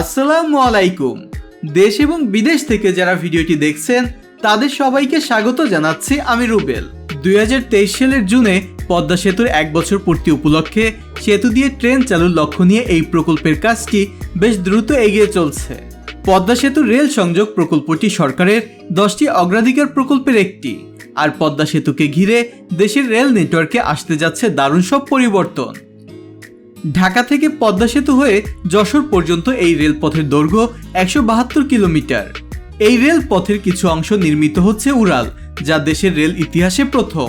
আসসালামু আলাইকুম। দেশ এবং বিদেশ থেকে যারা ভিডিওটি দেখছেন, তাদের সবাইকে স্বাগত জানাচ্ছি আমি রুবেল। দুই হাজার তেইশ সালের জুনে পদ্মা সেতুর এক বছর পূর্তি উপলক্ষে সেতু দিয়ে ট্রেন চালুর লক্ষ্য নিয়ে এই প্রকল্পের কাজটি বেশ দ্রুত এগিয়ে চলছে। পদ্মা সেতু রেল সংযোগ প্রকল্পটি সরকারের দশটি অগ্রাধিকার প্রকল্পের একটি। আর পদ্মা সেতুকে ঘিরে দেশের রেল নেটওয়ার্কে আসতে যাচ্ছে দারুণ সব পরিবর্তন। ঢাকা থেকে পদ্মা সেতু হয়ে যশোর পর্যন্ত এই রেলপথের দৈর্ঘ্য একশো বাহাত্তর কিলোমিটার। এই রেলপথের কিছু অংশ নির্মিত হচ্ছে উড়াল, যা দেশের রেল ইতিহাসে প্রথম।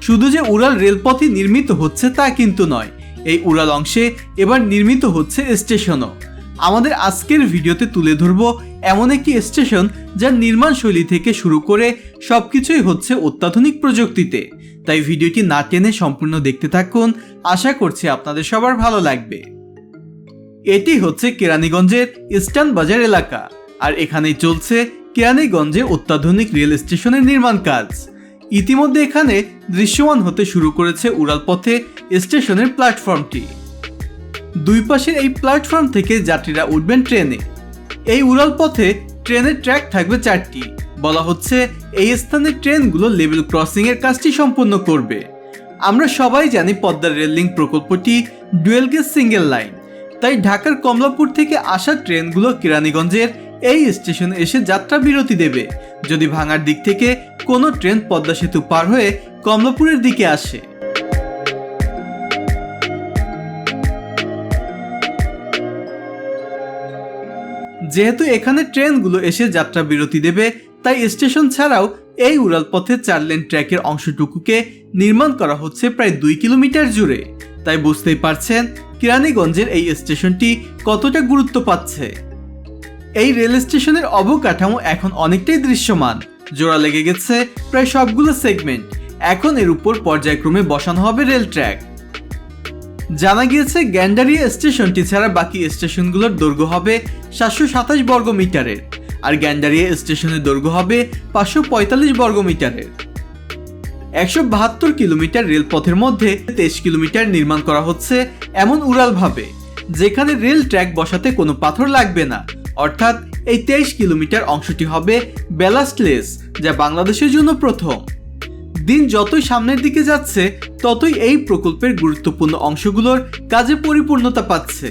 শুধু যে উড়াল রেলপথই নির্মিত হচ্ছে তা কিন্তু নয়, এই উড়াল অংশে এবার নির্মিত হচ্ছে স্টেশনও। আমাদের আজকের ভিডিওতে তুলে ধরব এমন একটি স্টেশন, যার নির্মাণ শৈলী থেকে শুরু করে সবকিছুই হচ্ছে অত্যাধুনিক প্রযুক্তিতে। তাই ভিডিওটি না টেনে সম্পূর্ণ দেখতে থাকুন। আশা করছি আপনাদের সবার ভালো লাগবে। এটি হচ্ছে কেরানীগঞ্জের ইস্টার্ন বাজার এলাকা আর এখানেই চলছে কেরানীগঞ্জে অত্যাধুনিক রেল স্টেশনের নির্মাণ কাজ। ইতিমধ্যে এখানে দৃশ্যমান হতে শুরু করেছে উড়ালপথে স্টেশনের প্ল্যাটফর্মটি। দুই পাশের এই প্ল্যাটফর্ম থেকে যাত্রীরা উঠবেন ট্রেনে। এই উড়াল পথে ট্রেনের ট্র্যাক থাকবে চারটি। বলা হচ্ছে, এই স্থানে ট্রেনগুলো লেভেল ক্রসিং এর কাজটি সম্পন্ন করবে। আমরা সবাই জানি পদ্মার রেল লিঙ্ক প্রকল্পটি ডুয়েল গেজ সিঙ্গেল লাইন। তাই ঢাকার কমলাপুর থেকে আসা ট্রেনগুলো কেরানীগঞ্জের এই স্টেশনে এসে যাত্রা বিরতি দেবে। যদি ভাঙার দিক থেকে কোনো ট্রেন পদ্মা সেতু পার হয়ে কমলাপুরের দিকে আসে। যেহেতু এখানে ট্রেনগুলো এসে যাত্রা বিরতি দেবে তাই স্টেশন ছাড়াও এই উড়াল পথে চার লেন ট্র্যাকের অংশটুকুকে নির্মাণ করা হচ্ছে প্রায় দুই কিলোমিটার জুড়ে। তাই বুঝতেই পারছেন কিরানীগঞ্জের এই স্টেশনটি কতটা গুরুত্ব পাচ্ছে। এই রেল স্টেশনের অবকাঠামো এখন অনেকটাই দৃশ্যমান। জোড়া লেগে গেছে প্রায় সবগুলো সেগমেন্ট। এখন এর উপর পর্যায়ক্রমে বসানো হবে রেল ট্র্যাক। জানা গিয়েছে গ্যান্ডারিয়া স্টেশনটি ছাড়া বাকি স্টেশনগুলোর দৈর্ঘ্য হবে সাতশো সাতাশ বর্গ মিটারের আর গ্যান্ডারিয়া স্টেশনের দৈর্ঘ্য হবে পাঁচশো পঁয়তাল্লিশ বর্গ মিটারের একশো বাহাত্তর কিলোমিটার রেলপথের মধ্যে তেইশ কিলোমিটার নির্মাণ করা হচ্ছে এমন উড়ালভাবে, যেখানে রেল ট্র্যাক বসাতে কোনো পাথর লাগবে না। অর্থাৎ এই তেইশ কিলোমিটার অংশটি হবে ব্যালাস্টলেস যা বাংলাদেশের জন্য প্রথম। দিন যতই সামনের দিকে যাচ্ছে, ততই এই প্রকল্পের গুরুত্বপূর্ণ অংশগুলোর কাজে পরিপূর্ণতা পাচ্ছে।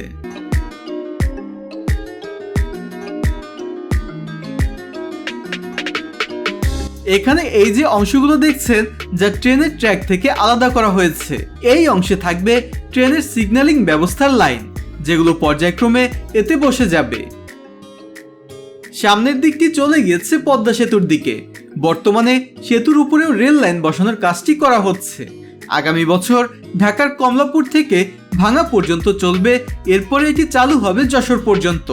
এখানে এই যে অংশগুলো দেখছেন, যা ট্রেনের ট্র্যাক থেকে আলাদা করা হয়েছে, এই অংশে থাকবে ট্রেনের সিগন্যালিং ব্যবস্থার লাইন, যেগুলো পর্যায়ক্রমে এতে বসে যাবে। সামনের দিকটি চলে গিয়েছে পদ্মা সেতুর দিকে। বর্তমানে সেতুর উপরেও রেল লাইন বসানোর কাজটি করা হচ্ছে। আগামী বছর ঢাকার কমলাপুর থেকে ভাঙা পর্যন্ত চলবে, এরপরে এটি চালু হবে যশোর পর্যন্ত।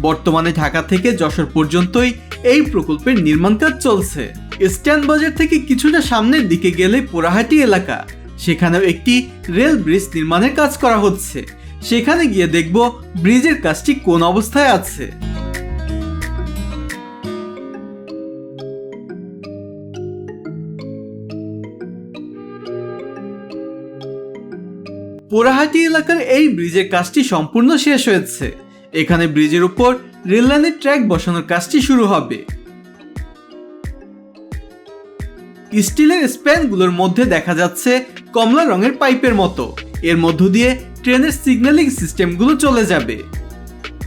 বর্তমানে ঢাকা থেকে যশোর পর্যন্তই এই প্রকল্পের নির্মাণ কাজ চলছে। স্ট্যান্ড বাজার থেকে কিছুটা সামনের দিকে গেলে পোড়াহাটি এলাকা। সেখানেও একটি রেল ব্রিজ নির্মাণের কাজ করা হচ্ছে। সেখানে গিয়ে দেখব ব্রিজের কাজটি কোন অবস্থায় আছে। পোড়াহাটি এলাকার এই ব্রিজের কাজটি সম্পূর্ণ শেষ হয়েছে। এখানে ব্রিজের উপর রেললাইনের ট্র্যাক বসানোর কাজটি শুরু হবে। স্টিলের স্প্যানগুলোর মধ্যে দেখা যাচ্ছে কমলা রঙের পাইপের মতো। এর মধ্য দিয়ে ট্রেনের সিগন্যালিং সিস্টেমগুলো চলে যাবে।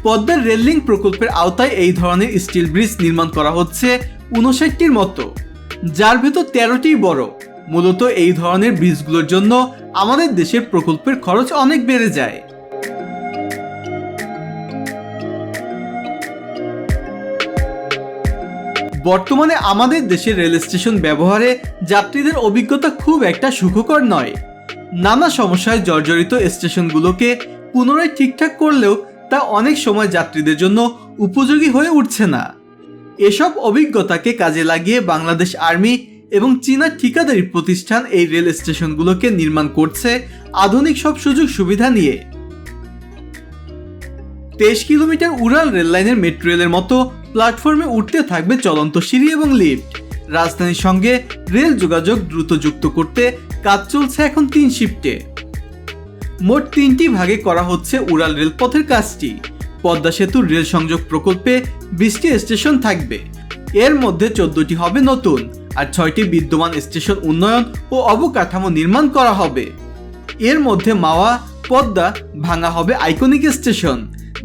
পদ্মার রেললিং প্রকল্পের আওতায় এই ধরনের স্টিল ব্রিজ নির্মাণ করা হচ্ছে উনষাটটির মতো। যার ভেতর তেরোটি বড়। মূলত এই ধরনের ব্রিজগুলোর জন্য আমাদের দেশের প্রকল্পের খরচ অনেক বেড়ে যায়। বর্তমানে আমাদের দেশের রেল স্টেশন ব্যবহারে যাত্রীদের অভিজ্ঞতা খুব একটা সুখকর নয়। নানা সমস্যায় জর্জরিত স্টেশনগুলোকে পুনরায় ঠিকঠাক করলেও তা অনেক সময় যাত্রীদের জন্য উপযোগী হয়ে উঠছে না। এসব অভিজ্ঞতাকে কাজে লাগিয়ে বাংলাদেশ আর্মি এবং চীনা ঠিকাদারি প্রতিষ্ঠান এই রেল স্টেশনগুলোকে নির্মাণ করছে আধুনিক সব সুযোগ সুবিধা নিয়ে। তেইশ কিলোমিটার উড়াল রেললাইনের মেট্রো রেলের মতো প্ল্যাটফর্মে উঠতে থাকবে চলন্ত সিঁড়ি এবং লিফট। রাজধানীর সঙ্গে রেল যোগাযোগ দ্রুত যুক্ত করতে কাজ চলছে এখন তিন শিফটে। মোট তিনটি ভাগে করা হচ্ছে উড়াল রেলপথের কাজটি। পদ্মা সেতুর রেল সংযোগ প্রকল্পে বিশটি স্টেশন থাকবে। এর মধ্যে চোদ্দটি হবে নতুন আর ছয়টি বিদ্যমান স্টেশন উন্নয়ন ও অবকাঠামো নির্মাণ করা হবে। এর মধ্যে মাওয়া, পদ্মা ভাঙা হবে আইকনিক স্টেশন,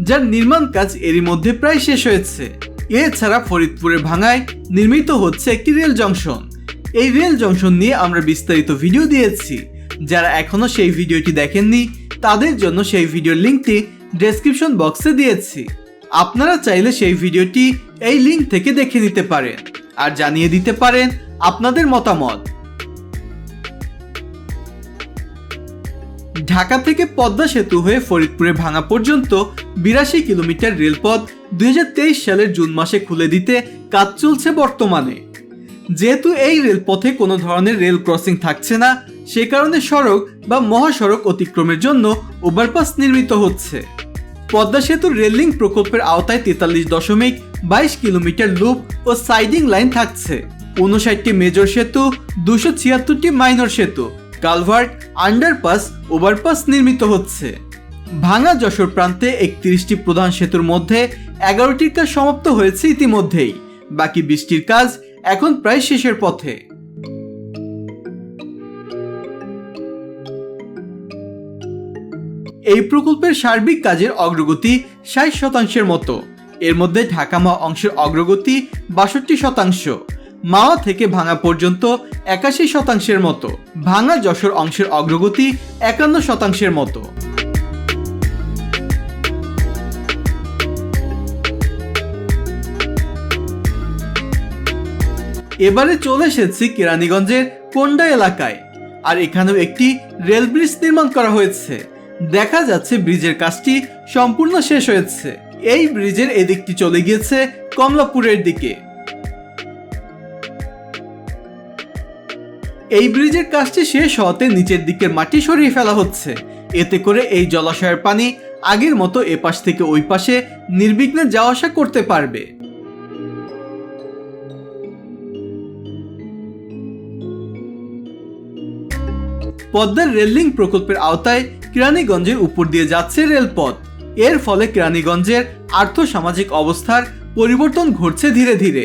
যার নির্মাণ কাজ এরই মধ্যে প্রায় শেষ হয়েছে। এছাড়া ফরিদপুরের ভাঙায় নির্মিত হচ্ছে একটি রেল জংশন। এই রেল জংশন নিয়ে আমরা বিস্তারিত ভিডিও দিয়েছি। যারা এখনও সেই ভিডিওটি দেখেননি, তাদের জন্য সেই ভিডিওর লিঙ্কটি ডেসক্রিপশন বক্সে দিয়েছি। আপনারা চাইলে সেই ভিডিওটি এই লিঙ্ক থেকে দেখে নিতে পারেন। আর জানিয়ে দিতে পারেন আপনাদের মতামত। ঢাকা থেকে পদ্মা সেতু হয়ে ফরিদপুরে ভাঙা পর্যন্ত বিরাশি কিলোমিটার রেলপথ দুই হাজার তেইশ সালের জুন মাসে খুলে দিতে কাজ চলছে বর্তমানে। যেহেতু এই রেলপথে কোনো ধরনের রেল ক্রসিং থাকছে না, সে কারণে সড়ক বা মহাসড়ক অতিক্রমের জন্য ওভারপাস নির্মিত হচ্ছে। পদ্মা সেতুর রেললিং প্রকল্পের আওতায় তেতাল্লিশ দশমিক বাইশ কিলোমিটার লুপ ও সাইডিং লাইন থাকছে। উনষাটটি মেজর সেতু, দুশো ছিয়াত্তরটি মাইনর সেতু কালভার্ট আন্ডারপাস ওভারপাস নির্মিত হচ্ছে। ভাঙা যশোর প্রান্তে একত্রিশটি প্রধান সেতুর মধ্যে এগারোটির কাজ সমাপ্ত হয়েছে ইতিমধ্যেই। বাকি বৃষ্টির কাজ এখন প্রায় শেষের পথে। এই প্রকল্পের সার্বিক কাজের অগ্রগতি ষাট শতাংশের মতো। এর মধ্যে ঢাকা মাওয়া অংশের অগ্রগতি বাষট্টি শতাংশ। মাওয়া থেকে ভাঙা পর্যন্ত একাশি শতাংশের মতো। ভাঙা যশোর অংশের অগ্রগতি একান্ন শতাংশের মতো। এবারে চলে এসেছি কেরানীগঞ্জের কোন্ডা এলাকায়। আর এখানেও একটি রেল ব্রিজ নির্মাণ করা হয়েছে। দেখা যাচ্ছে ব্রিজের কাজটি সম্পূর্ণ শেষ হয়েছে। এই ব্রিজের এদিকটি চলে গিয়েছে কমলাপুরের দিকে। এই ব্রিজের কাজটি শেষ হওয়াতে নিচের দিকের মাটি সরিয়ে ফেলা হচ্ছে। এতে করে এই জলাশয়ের পানি আগের মতো এপাশ থেকে ওই পাশে নির্বিঘ্নে যাওয়া আসা করতে পারবে। পদ্মার রেললিং প্রকল্পের আওতায় কেরানীগঞ্জের উপর দিয়ে যাচ্ছে রেলপথ। এর ফলে কেরানীগঞ্জের আর্থ সামাজিক অবস্থার পরিবর্তন ঘটছে ধীরে ধীরে।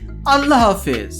আল্লাহ হাফেজ।